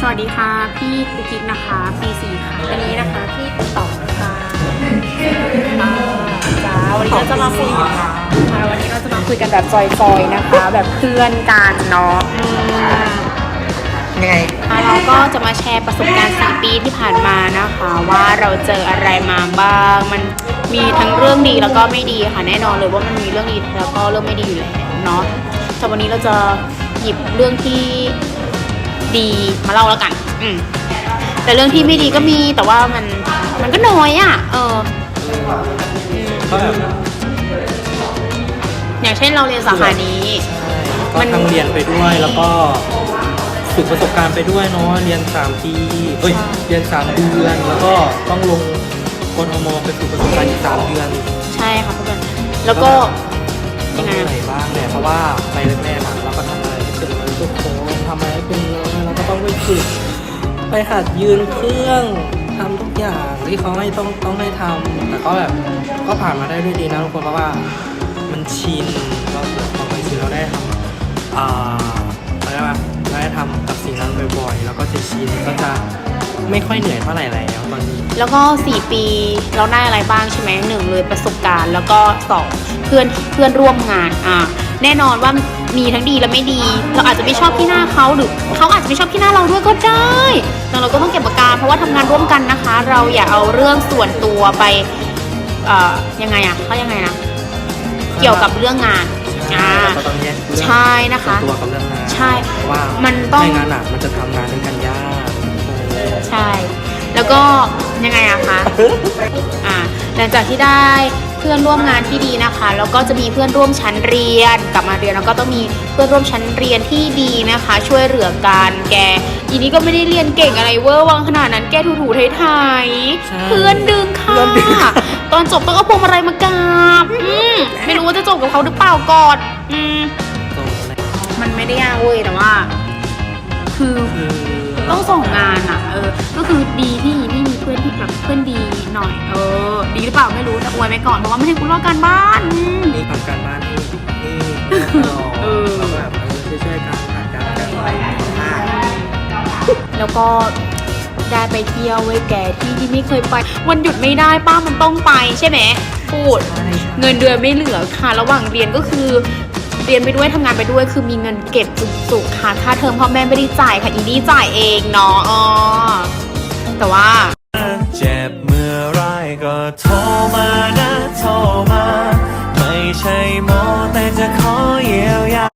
สวัสดีค่ะ พี่กุ๊กกิ๊กนะคะปีสี่ค่ะอันนี้นะคะพี่ต่อค่ะจ้าวันนี้เราจะมาคุยค่ะวันนี้เราจะมาคุยกันแบบจอยๆนะคะ แบบเพื่อนกันเนาะอืม ยังไงอะเราก็จะมาแชร์ประสบการณ์ 4 ปีที่ผ่านมานะคะ ว่าเราเจออะไรมาบ้าง มันมีทั้งเรื่องดีแล้วก็ไม่ดีค่ะแน่นอนเลยว่ามันมีเรื่องดีแล้วก็เรื่องไม่ดีอยู่แล้วเนาะแต่วันนี้เราจะหยิบเรื่องที่ ดีมาเล่าแล้วกัน อืมแต่เรื่องที่ไม่ดีก็มีแต่ว่ามันมันก็น้อยอะ เอออืมก็แบบอย่างเช่นเราเรียนสาขานี้ ก็ทั้งเรียนไปด้วยแล้วก็ฝึกประสบการณ์ไปด้วยเนาะเรียน3ปีเอ้ยใช่เรียน3เดือนแล้วก็ต้องลงกทมไปฝึกประสบการณ์อีก3เดือนใช่ค่ะเพื่อนแล้วก็ ต้ยัองงไงเหนื่อยบ้างแหละเพราะว่าไปแรกๆอะเราก็ทำอะไร ไม่เป็นเลยทุกคนทำอะไรเป็นเลยเราก็ต้องไปฝึกไปหัดยืนเครื่องทำทุกอย่างที่เขาให้ต้องต้องให้ทำแต่ก็แบบก็ผ่านมาได้ด้วยดีนะทุกคนเพราะว่ามันชินเราเกิดความชินเราได้ทำอ่าอะไรวะเราได้ทำกับสิ่งนั้นบ่อยๆแล้วก็จะชินก็จะไม่ค่อยเหนื่อยเท่าไหร่แล้วตอนนี้ แล้วก็ 4 ปีเราได้อะไรบ้างใช่ไหมหนึ่งเลยประสบการณ์ แล้วก็สองเพื่อนเพื่อนร่วมงานอ่า แน่นอนว่ามีทั้งดีและไม่ดี เราอาจจะไม่ชอบที่หน้าเขาหรือเขาอาจจะไม่ชอบที่หน้าเราด้วยก็ได้แต่เราก็ต้องเก็บอาการเพราะว่าทำงานร่วมกันนะคะ เราอย่าเอาเรื่องส่วนตัวไปเอ่อยังไงอะเขายังไงนะเกี่ยวกับเรื่องงานอ่าเราก็ต้องแยกเรื่องใช่นะคะส่วตัวกับเรื่องงานใช่เพราะว่ามันต้องไม่งั้นอะมันจะทำงานด้วยกันยากใช่ แล้วก็ยังไงอะคะอ่าหลังจากที่ได้ เพื่อนร่วมงานที่ดีนะคะ แล้วก็จะมีเพื่อนร่วมชั้นเรียน กลับมาเรียนแล้วก็ต้องมีเพื่อนร่วมชั้นเรียนที่ดีนะคะ ช่วยเหลือกันแกอีนี้ก็ไม่ได้เรียนเก่งอะไรเวอร์วังขนาดนั้นแกถูถูไทยๆเพื่อนดึงค่ะตอนจบต้องเอาพวงมาลัยมากราบอืมไม่รู้ว่าจะจบกับเขาหรือเปล่าก่อนอืมตรงนั้นมันไม่ได้ยากเว้ยแต่ว่าคือคือต้องส่งงานอะ เออ ก็คือดีที่ที่มีเพื่อนที่แบบเพื่อนดีหน่อย เออ ดีหรือเปล่าไม่รู้แต่อวยไปก่อนเพราะว่าไม่ให้คุณลอกการบ้านอืมนี่ทำการบ้านนี่นี่ตลอดเออ เราแบบเออช่วยๆกันผ่านการกันอะไรมากแล้วก็ได้ไปเที่ยวเว้ยแกที่ที่ไม่เคยไป วันหยุดไม่ได้ป้ามันต้องไปใช่ไหมพูดใช่เงินเดือนไม่เหลือค่ะ ระหว่างเรียนก็คือ เรียนไปด้วยทำงานไปด้วย คือมีเงินเก็บจุกๆค่ะค่าเทอมพ่อแม่ไม่ได้จ่ายค่ะอีนี่จ่ายเองเนาะอ๋อแต่ว่า ท